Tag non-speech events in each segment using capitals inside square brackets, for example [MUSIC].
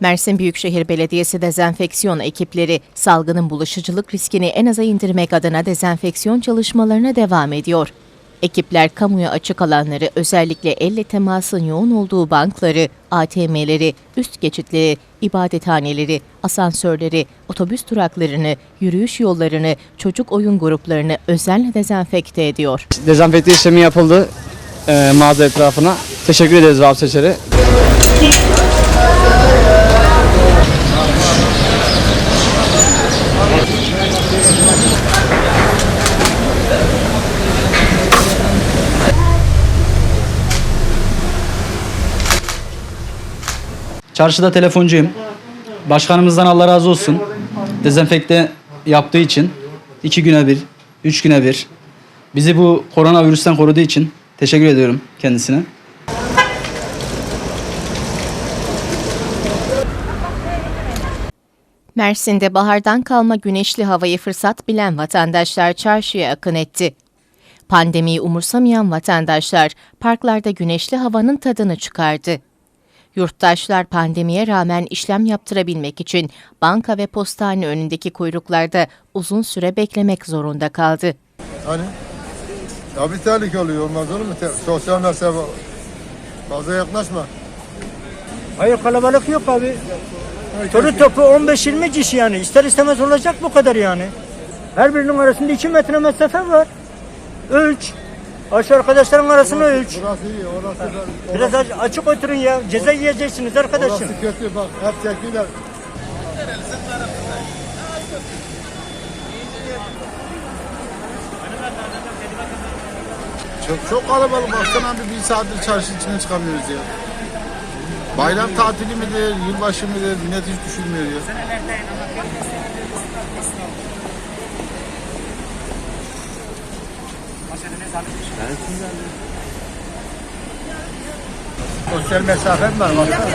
Mersin Büyükşehir Belediyesi dezenfeksiyon ekipleri salgının bulaşıcılık riskini en aza indirmek adına dezenfeksiyon çalışmalarına devam ediyor. Ekipler kamuya açık alanları özellikle elle temasın yoğun olduğu bankları, ATM'leri, üst geçitleri, ibadethaneleri, asansörleri, otobüs duraklarını, yürüyüş yollarını, çocuk oyun gruplarını özenle dezenfekte ediyor. Dezenfekte işlemi yapıldı e, mağaza etrafına. Teşekkür ederiz Vahap. Çarşıda telefoncuyum. Başkanımızdan Allah razı olsun. Dezenfekte yaptığı için iki güne bir, üç güne bir bizi bu koronavirüsten koruduğu için teşekkür ediyorum kendisine. Mersin'de bahardan kalma güneşli havayı fırsat bilen vatandaşlar çarşıya akın etti. Pandemiyi umursamayan vatandaşlar parklarda güneşli havanın tadını çıkardı. Yurttaşlar pandemiye rağmen işlem yaptırabilmek için banka ve postane önündeki kuyruklarda uzun süre beklemek zorunda kaldı. Hani? Ya bir tehlike oluyor olmaz olur mu? Te- sosyal mesafe fazla yaklaşma. Hayır kalabalık yok abi. Çocuk topu 15-20 kişi yani. İster istemez olacak bu kadar yani. Her birinin arasında 2 metre mesafe var. Ölç. Aşağı arkadaşların arasını ölç. Burası iyi, orası da, Biraz aç- açık oturun ya. Ceza yiyeceksiniz arkadaşım. orası kötü bak hep çekiler. Çok, çok kalabalık baksana abi bir saattir çarşı içine çıkamıyoruz ya. Bayram tatili midir, yılbaşı mıdır millet hiç düşünmüyor ya. Sosyal mesafem var baksana.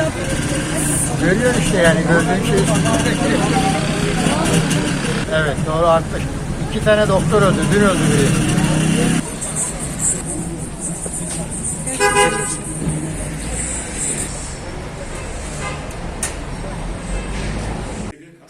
Görüyorsun işte yani gördüğün şey. Evet doğru artık. İki tane doktor öldü. Dün öldü biri.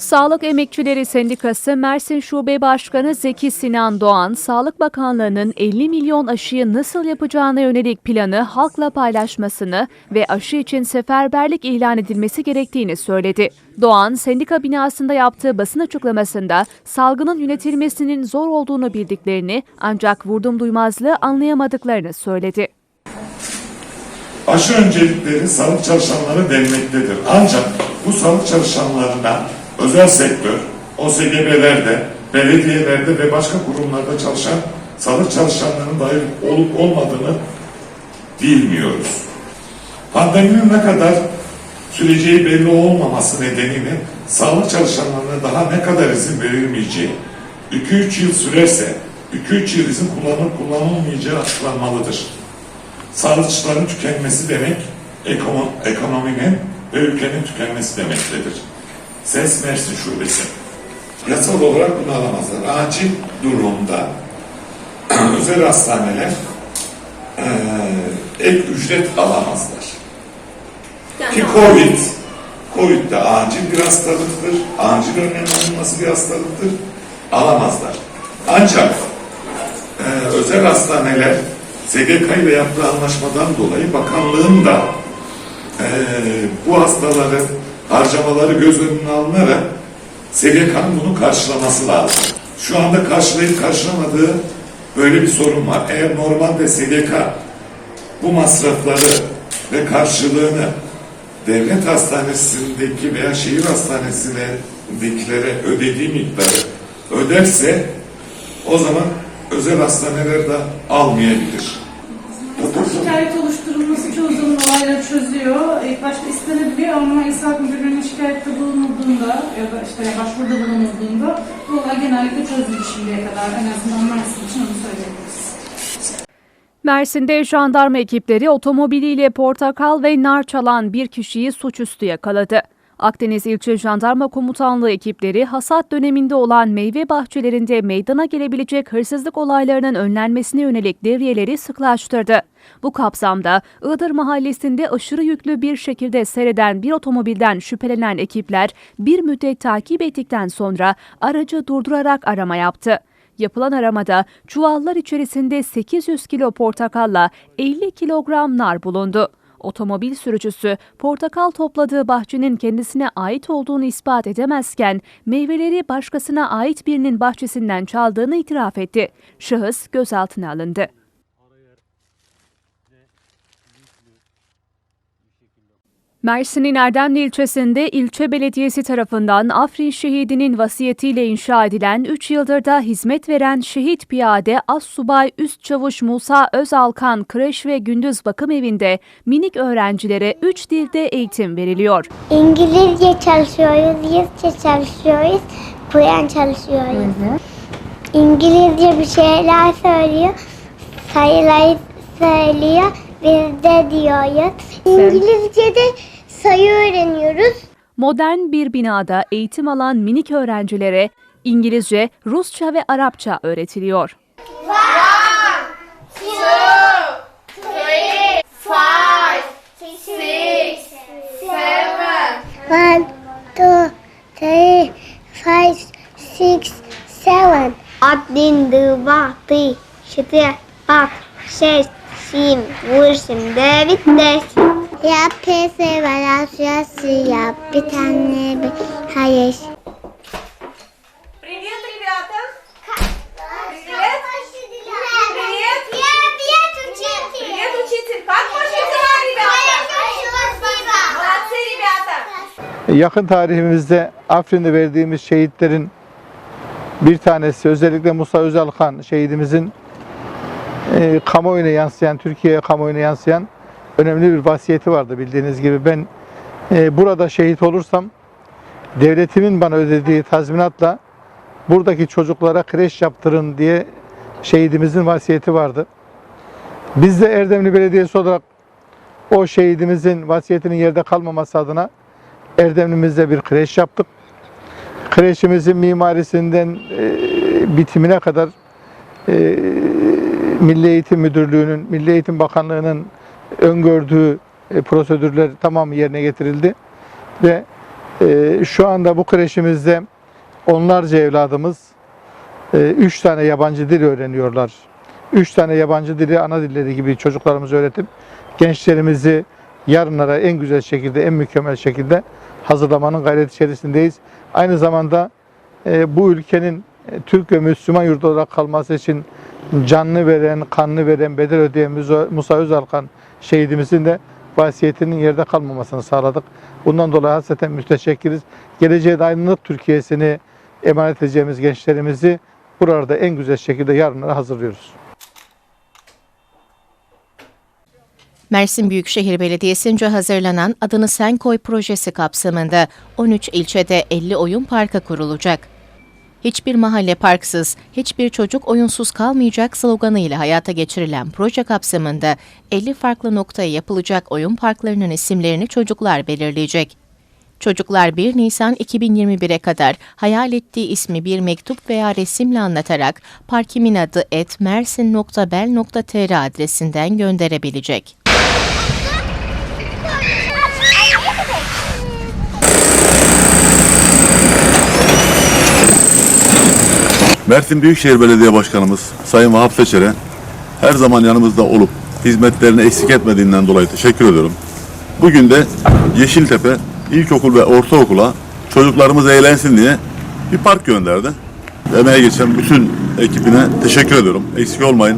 Sağlık Emekçileri Sendikası Mersin Şube Başkanı Zeki Sinan Doğan, Sağlık Bakanlığı'nın 50 milyon aşıyı nasıl yapacağına yönelik planı halkla paylaşmasını ve aşı için seferberlik ilan edilmesi gerektiğini söyledi. Doğan, sendika binasında yaptığı basın açıklamasında salgının yönetilmesinin zor olduğunu bildiklerini ancak vurdum duymazlığı anlayamadıklarını söyledi. aşı öncelikleri sağlık çalışanları verilmektedir. Ancak bu sağlık çalışanlarına özel sektör, OSGB'lerde, belediyelerde ve başka kurumlarda çalışan sağlık çalışanlarının dahil olup olmadığını bilmiyoruz. Pandeminin ne kadar süreceği belli olmaması nedeniyle sağlık çalışanlarına daha ne kadar izin verilmeyeceği, 2-3 yıl sürerse 2-3 yıl izin kullanılıp kullanılmayacağı açıklanmalıdır sağlıkçıların tükenmesi demek ekono- ekonominin ve ülkenin tükenmesi demektedir. SES Mersin Şubesi. Yasal olarak bunu alamazlar. Acil durumda [CLEARS THROAT] özel hastaneler eee ek ücret alamazlar. Ki Covid, Covid de acil bir hastalıktır, acil önlem alınması bir hastalıktır, alamazlar. Ancak ee, özel hastaneler SGK ile yaptığı anlaşmadan dolayı bakanlığın da ee, bu hastaların harcamaları göz önüne alınarak SGK'nın bunu karşılaması lazım. Şu anda karşılayıp karşılamadığı böyle bir sorun var. Eğer normalde SGK bu masrafları ve karşılığını devlet hastanesindeki veya şehir hastanesindekilere ödediği miktarı öderse o zaman özel hastaneler de almayabilir. Şikayet oluşturulması zaman olayları çözüyor. İlk başta istenebiliyor ama İslam Müdürlüğü'ne şikayette bulunulduğunda ya da işte başvuruda bulunulduğunda bu olay genellikle çözülür şimdiye kadar. En azından Mersin için onu söyleyebiliriz. Mersin'de jandarma ekipleri otomobiliyle portakal ve nar çalan bir kişiyi suçüstü yakaladı. Akdeniz İlçe Jandarma Komutanlığı ekipleri hasat döneminde olan meyve bahçelerinde meydana gelebilecek hırsızlık olaylarının önlenmesine yönelik devriyeleri sıklaştırdı. Bu kapsamda Iğdır Mahallesi'nde aşırı yüklü bir şekilde seyreden bir otomobilden şüphelenen ekipler bir müddet takip ettikten sonra aracı durdurarak arama yaptı. Yapılan aramada çuvallar içerisinde 800 kilo portakalla 50 kilogram nar bulundu. Otomobil sürücüsü portakal topladığı bahçenin kendisine ait olduğunu ispat edemezken meyveleri başkasına ait birinin bahçesinden çaldığını itiraf etti. Şahıs gözaltına alındı. Mersin'in Erdemli ilçesinde ilçe belediyesi tarafından Afrin şehidinin vasiyetiyle inşa edilen 3 yıldır da hizmet veren şehit piyade Assubay Üst Çavuş Musa Özalkan Kreş ve Gündüz Bakım Evi'nde minik öğrencilere 3 dilde eğitim veriliyor. İngilizce çalışıyoruz, Rusça çalışıyoruz, Kur'an çalışıyoruz. İngilizce bir şeyler söylüyor, sayıları söylüyor, biz de diyoruz. İngilizce'de sayı öğreniyoruz. Modern bir binada eğitim alan minik öğrencilere İngilizce, Rusça ve Arapça öğretiliyor. One, two, three, five, six, seven. Один, два, три, четыре, пять, шесть, семь, восемь, девять, десять. Я песня валяюсь, я питание, hayır. Привет, ребята! Привет. Привет. Привет, учитель. Привет, учитель! Как ваши дела, ребята? Молодцы, ребята! Yakın tarihimizde Afrin'de verdiğimiz şehitlerin bir tanesi özellikle Musa Özalkan şehidimizin e, kamuoyuna yansıyan, Türkiye'ye kamuoyuna yansıyan önemli bir vasiyeti vardı bildiğiniz gibi. Ben e, burada şehit olursam devletimin bana ödediği tazminatla buradaki çocuklara kreş yaptırın diye şehidimizin vasiyeti vardı. Biz de Erdemli Belediyesi olarak o şehidimizin vasiyetinin yerde kalmaması adına Erdemli'mizde bir kreş yaptık. Kreşimizin mimarisinden e, bitimine kadar e, Milli Eğitim Müdürlüğü'nün, Milli Eğitim Bakanlığı'nın öngördüğü e, prosedürler tamamı yerine getirildi. Ve e, şu anda bu kreşimizde onlarca evladımız e, üç tane yabancı dil öğreniyorlar. Üç tane yabancı dili ana dilleri gibi çocuklarımızı öğretip gençlerimizi yarınlara en güzel şekilde, en mükemmel şekilde hazırlamanın gayret içerisindeyiz. Aynı zamanda e, bu ülkenin e, Türk ve Müslüman yurdu olarak kalması için canlı veren, kanlı veren, bedel ödeyen Musa- Özalkan şehidimizin de vasiyetinin yerde kalmamasını sağladık. Bundan dolayı hasreten müteşekkiriz. Geleceğe aydınlık Türkiye'sini emanet edeceğimiz gençlerimizi burada en güzel şekilde yarınlara hazırlıyoruz. Mersin Büyükşehir Belediyesi'nce hazırlanan Adını Sen Koy projesi kapsamında 13 ilçede 50 oyun parkı kurulacak. Hiçbir mahalle parksız, hiçbir çocuk oyunsuz kalmayacak sloganıyla hayata geçirilen proje kapsamında 50 farklı noktaya yapılacak oyun parklarının isimlerini çocuklar belirleyecek. Çocuklar 1 Nisan 2021'e kadar hayal ettiği ismi bir mektup veya resimle anlatarak parkimin adı etmersin.bel.tr adresinden gönderebilecek. Mersin Büyükşehir Belediye Başkanımız Sayın Vahap Seçer'e her zaman yanımızda olup hizmetlerini eksik etmediğinden dolayı teşekkür ediyorum. Bugün de Yeşiltepe İlkokul ve Ortaokula çocuklarımız eğlensin diye bir park gönderdi. Emeğe geçen bütün ekibine teşekkür ediyorum. Eksik olmayın.